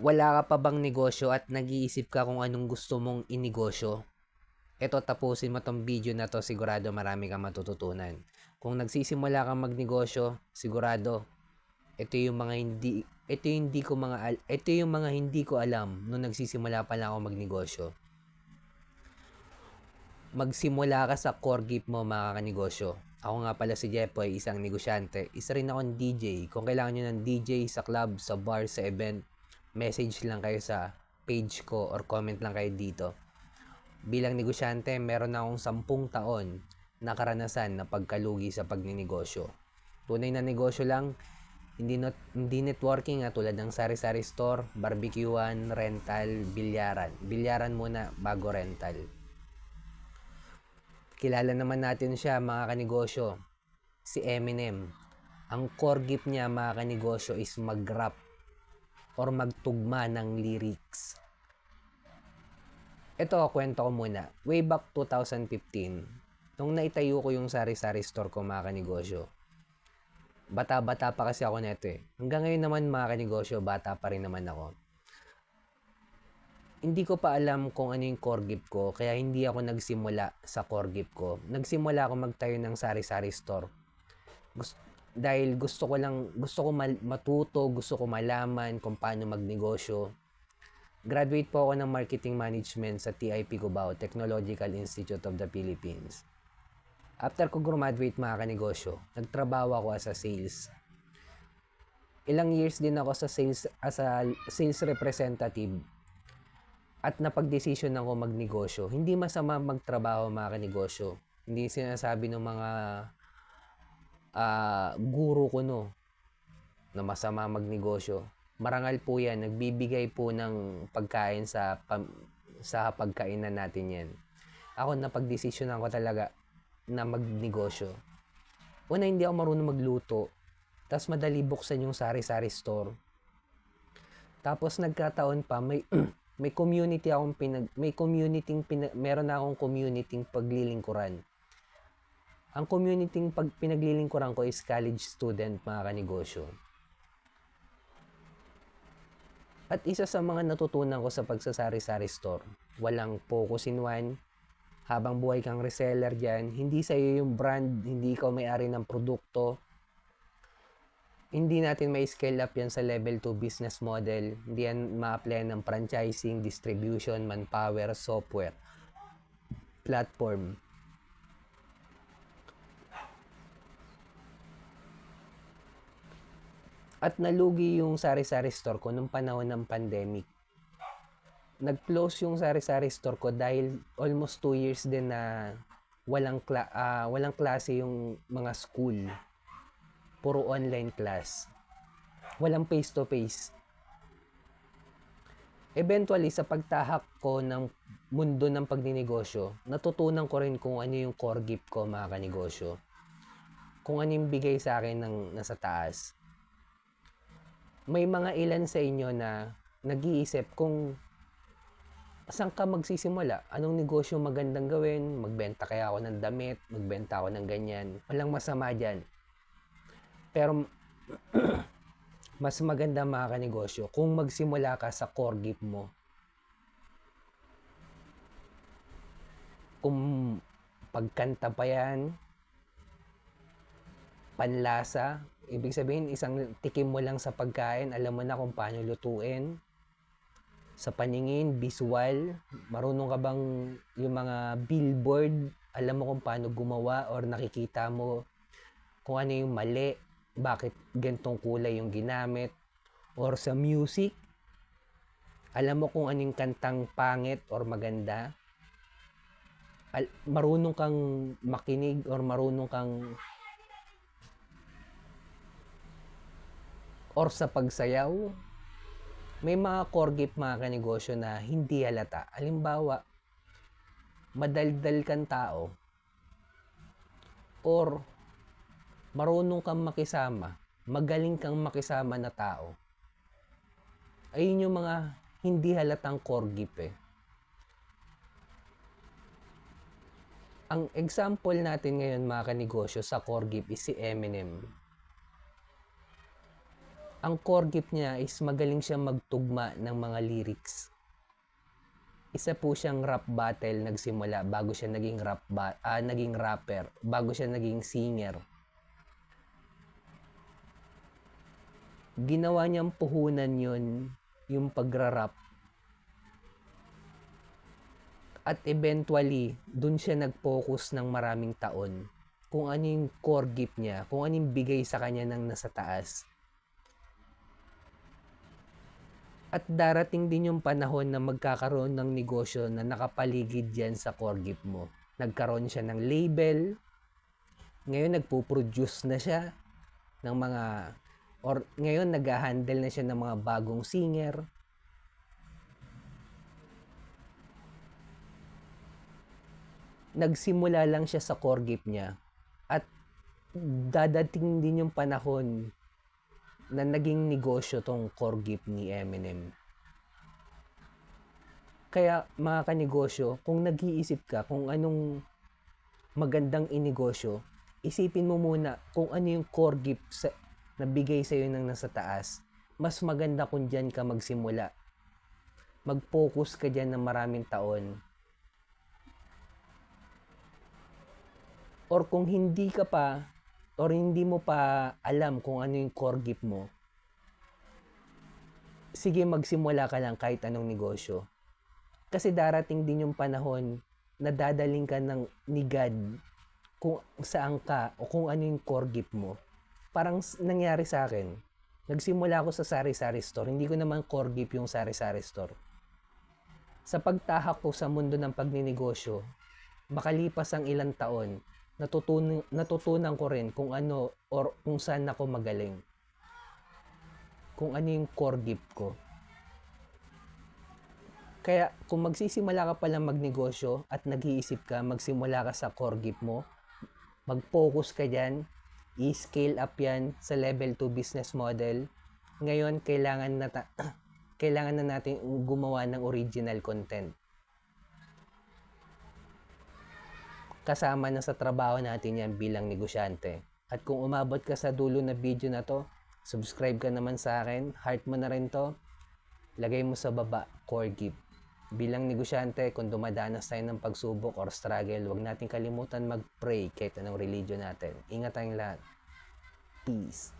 wala ka pa bang negosyo at nag-iisip ka kung anong gusto mong inegosyo? Ito tapusin mo tong video na to, sigurado marami kang matututunan. Kung nagsisimula kang magnegosyo, sigurado ito yung mga hindi ito yung hindi ko mga ito yung mga hindi ko alam nung nagsisimula pa lang ako magnegosyo. Magsimula ka sa core gift mo mga kanegosyo. Ako nga pala si Jepoy, isang negosyante. Isa rin akong DJ. Kung kailangan nyo ng DJ sa club, sa bar, sa event, message lang kayo sa page ko or comment lang kayo dito. Bilang negosyante, meron na akong sampung taon na karanasan na pagkalugi sa pagninegosyo. Tunay na negosyo lang, hindi, not, hindi networking at tulad ng sari-sari store, barbecuean, rental, bilyaran. Bilyaran muna bago rental. Kilala naman natin siya mga kanegosyo, si Eminem. Ang core gift niya mga kanegosyo is mag-rap or magtugma ng lyrics. Ito, kwento ko muna. Way back 2015, nung naitayo ko yung sari-sari store ko mga kanegosyo, bata-bata pa kasi ako neto eh. Hanggang ngayon naman mga kanegosyo, bata pa rin naman ako. Hindi ko pa alam kung ano yung core gift ko, kaya hindi ako nagsimula sa core gift ko. Nagsimula ako magtayo ng sari-sari store. Gusto, dahil gusto ko lang, gusto ko matuto, gusto ko malaman kung paano magnegosyo. Graduate po ako ng Marketing Management sa TIP Cubao, Technological Institute of the Philippines. After ko graduate mga kanegosyo, nagtrabaho ako as a sales. Ilang years din ako sa sales as a sales representative at napag-desisyon ako magnegosyo. Hindi masama magtrabaho mga kanegosyo. Hindi sinasabi ng mga uh, guru ko no na masama magnegosyo. Marangal po yan. Nagbibigay po ng pagkain sa pam, sa pagkainan natin yan. Ako napag-desisyon ako talaga na magnegosyo. Una, hindi ako marunong magluto. Tapos madali buksan yung sari-sari store. Tapos nagkataon pa, may may community akong pinag may community pinag, meron na akong community paglilingkuran. Ang community pag pinaglilingkuran ko is college student mga kanegosyo. At isa sa mga natutunan ko sa pagsasari-sari store, walang focus in one, habang buhay kang reseller dyan, hindi sa iyo yung brand, hindi ikaw may-ari ng produkto, hindi natin may scale up yan sa level 2 business model. Hindi yan ma-apply ng franchising, distribution, manpower, software, platform. At nalugi yung sari-sari store ko nung panahon ng pandemic. Nag-close yung sari-sari store ko dahil almost 2 years din na walang, kla- uh, walang klase yung mga school puro online class. Walang face-to-face. Eventually, sa pagtahak ko ng mundo ng pagninegosyo, natutunan ko rin kung ano yung core gift ko mga kanegosyo. Kung ano yung bigay sa akin ng nasa taas. May mga ilan sa inyo na nag-iisip kung saan ka magsisimula? Anong negosyo magandang gawin? Magbenta kaya ako ng damit? Magbenta ako ng ganyan? Walang masama dyan. Pero mas maganda mga kanegosyo kung magsimula ka sa core gift mo. Kung pagkanta pa yan, panlasa, ibig sabihin isang tikim mo lang sa pagkain, alam mo na kung paano lutuin. Sa paningin, visual, marunong ka bang yung mga billboard, alam mo kung paano gumawa or nakikita mo kung ano yung mali, bakit gantong kulay yung ginamit. Or sa music alam mo kung anong kantang pangit or maganda. Al- marunong kang makinig or marunong kang or sa pagsayaw may mga core gift mga kanegosyo na hindi halata. Halimbawa, madaldal kang tao or marunong kang makisama, magaling kang makisama na tao. Ayun yung mga hindi halatang core gift eh. Ang example natin ngayon mga kanegosyo sa core gift is si Eminem. Ang core gift niya is magaling siya magtugma ng mga lyrics. Isa po siyang rap battle nagsimula bago siya naging rap ba- ah, naging rapper, bago siya naging singer. Ginawa niyang puhunan yon yung pagra-rap. At eventually, dun siya nag-focus ng maraming taon kung ano yung core gift niya, kung ano yung bigay sa kanya ng nasa taas. At darating din yung panahon na magkakaroon ng negosyo na nakapaligid yan sa core gift mo. Nagkaroon siya ng label. Ngayon nagpo-produce na siya ng mga or ngayon nag-handle na siya ng mga bagong singer. Nagsimula lang siya sa core gift niya at dadating din yung panahon na naging negosyo tong core gift ni Eminem. Kaya mga kanegosyo, kung nag-iisip ka kung anong magandang inegosyo, isipin mo muna kung ano yung core gift sa, na bigay sa'yo ng nasa taas. Mas maganda kung dyan ka magsimula. Mag-focus ka dyan ng maraming taon. Or kung hindi ka pa, or hindi mo pa alam kung ano yung core gift mo, sige magsimula ka lang kahit anong negosyo. Kasi darating din yung panahon na dadaling ka ng ni God kung saan ka o kung ano yung core gift mo. Parang nangyari sa akin. Nagsimula ako sa sari-sari store. Hindi ko naman core gift yung sari-sari store. Sa pagtahak ko sa mundo ng pagninegosyo, makalipas ang ilang taon, natutunan, natutunan ko rin kung ano or kung saan ako magaling. Kung ano yung core gift ko. Kaya kung magsisimula ka palang magnegosyo at nag-iisip ka, magsimula ka sa core gift mo, mag-focus ka dyan, i-scale up yan sa level 2 business model. Ngayon, kailangan na, ta- kailangan na natin gumawa ng original content. Kasama na sa trabaho natin yan bilang negosyante. At kung umabot ka sa dulo na video na to, subscribe ka naman sa akin, heart mo na rin to, lagay mo sa baba, core gift. Bilang negosyante, kung dumadanas tayo ng pagsubok or struggle, huwag natin kalimutan mag-pray kahit anong religion natin. Ingat tayong lahat. Peace.